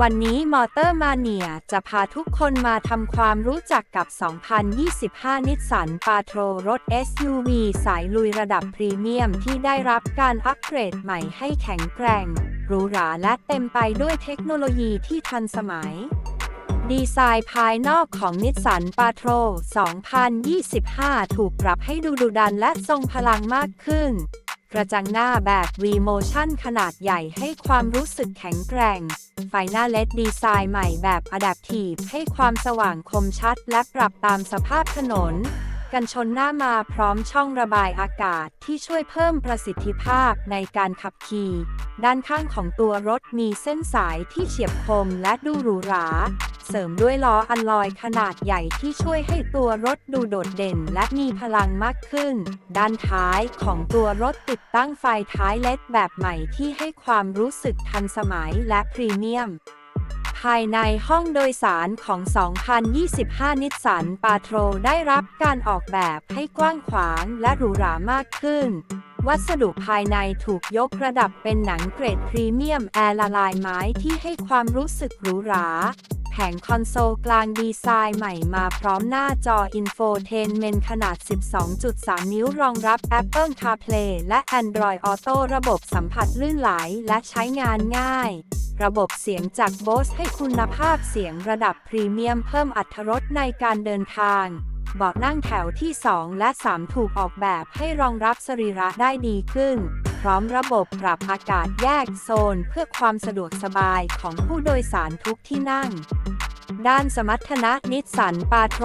วันนี้มอเตอร์มาเนียจะพาทุกคนมาทำความรู้จักกับ 2025 นิสสันปาโทรรถ SUV สายลุยระดับพรีเมียมที่ได้รับการอัปเกรดใหม่ให้แข็งแกร่งหรูหราและเต็มไปด้วยเทคโนโลยีที่ทันสมัย ดีไซน์ภายนอกของนิสสันปาโทร2025 ถูกปรับให้ดูดุดันและทรงพลังมากขึ้น กระจังหน้าแบบ V-Motion ขนาดใหญ่ให้ความรู้สึกแข็งแกร่ง ไฟหน้าเลดดีไซน์ใหม่แบบ Adaptive ให้ความสว่างคมชัด และปรับตามสภาพถนน กันชนหน้ามาพร้อมช่องระบายอากาศที่ช่วยเพิ่มประสิทธิภาพในการขับขี่ ด้านข้างของตัวรถมีเส้นสายที่เฉียบคมและดูหรูหรา เสริมด้วยล้ออัลลอยขนาดใหญ่ที่ช่วยให้ตัวรถดูโดดเด่นและมีพลังมากขึ้น ด้านท้ายของตัวรถติดตั้งไฟท้ายเลดแบบใหม่ที่ให้ความรู้สึกทันสมัยและพรีเมียมภายในห้องโดยสารของ 2025 นิสสันปาโทรได้รับการออกแบบให้กว้างขวางและหรูหรามากขึ้น วัสดุภายในถูกยกระดับเป็นหนังเกรดพรีเมียมแอร์ละลายไม้ที่ให้ความรู้สึกหรูหรา แผงคอนโซลกลางดีไซน์ใหม่มาพร้อมหน้าจออินโฟเทนเมนขนาด 12.3 นิ้วรองรับ Apple CarPlay และ Android Auto ระบบสัมผัสลื่นไหลและใช้งานง่าย ระบบเสียงจาก Bose ให้คุณภาพเสียงระดับพรีเมียมเพิ่มอรรถรสในการเดินทางเบาะนั่งแถวที่ 2 และ 3 ถูกออกแบบให้รองรับสรีระได้ดีขึ้น พร้อมระบบปรับอากาศแยกโซนเพื่อความสะดวกสบายของผู้โดยสารทุกที่นั่ง ด้านสมรรถนะนิสสันปาโทร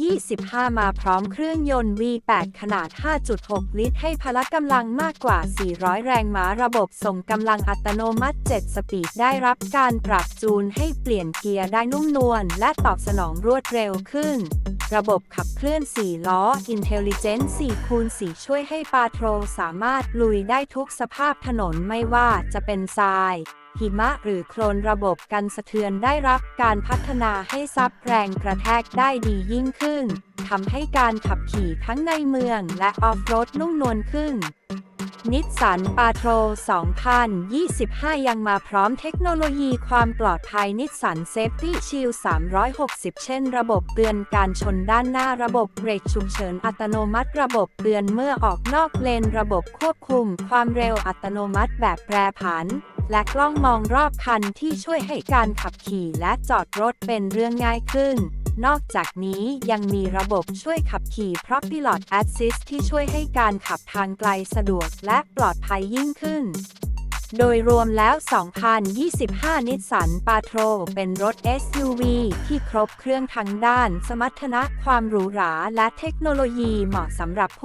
2025 มาพร้อมเครื่องยนต์ V8 ขนาด 5.6 ลิตร ให้พละกำลังมากกว่า 400 แรงม้าระบบส่งกำลังอัตโนมัติ 7 สปีด ได้รับการปรับจูนให้เปลี่ยนเกียร์ได้นุ่มนวลและตอบสนองรวดเร็วขึ้น ระบบขับเคลื่อน 4 ล้อ Intelligent 4คูณ4ช่วยให้ปาโทรสามารถลุยได้ทุกสภาพถนนไม่ว่าจะเป็นทราย หิมะหรือโคลนระบบกันสะเทือนได้รับการพัฒนาให้ซับแรงกระแทกได้ดียิ่งขึ้นทำให้การขับขี่ทั้งในเมืองและออฟโรดนุ่มนวลขึ้นนิสสันปาโทร 2025 ยังมาพร้อมเทคโนโลยีความปลอดภัยนิสสันเซฟตี้ชิล360 เช่น ระบบเตือนการชนด้านหน้าระบบเบรกฉุกเฉินอัตโนมัติระบบเตือนเมื่อออกนอกเลน ระบบควบคุมความเร็วอัตโนมัติแบบแปรผัน และกล้องมองรอบคันที่ช่วยให้การขับขี่และจอดรถเป็นเรื่องง่ายขึ้น นอกจากนี้ยังมีระบบช่วยขับขี่เพราะ Pilot Assist ที่ช่วยให้การขับทางไกลสะดวกและปลอดภัยยิ่งขึ้นโดยรวมแล้ว 2025 นิสสันปาโทรเป็นรถ SUV ที่ครบเครื่องทั้งด้าน สมรรถนะความหรูหรา และเทคโนโลยีเหมาะสำหรับผู้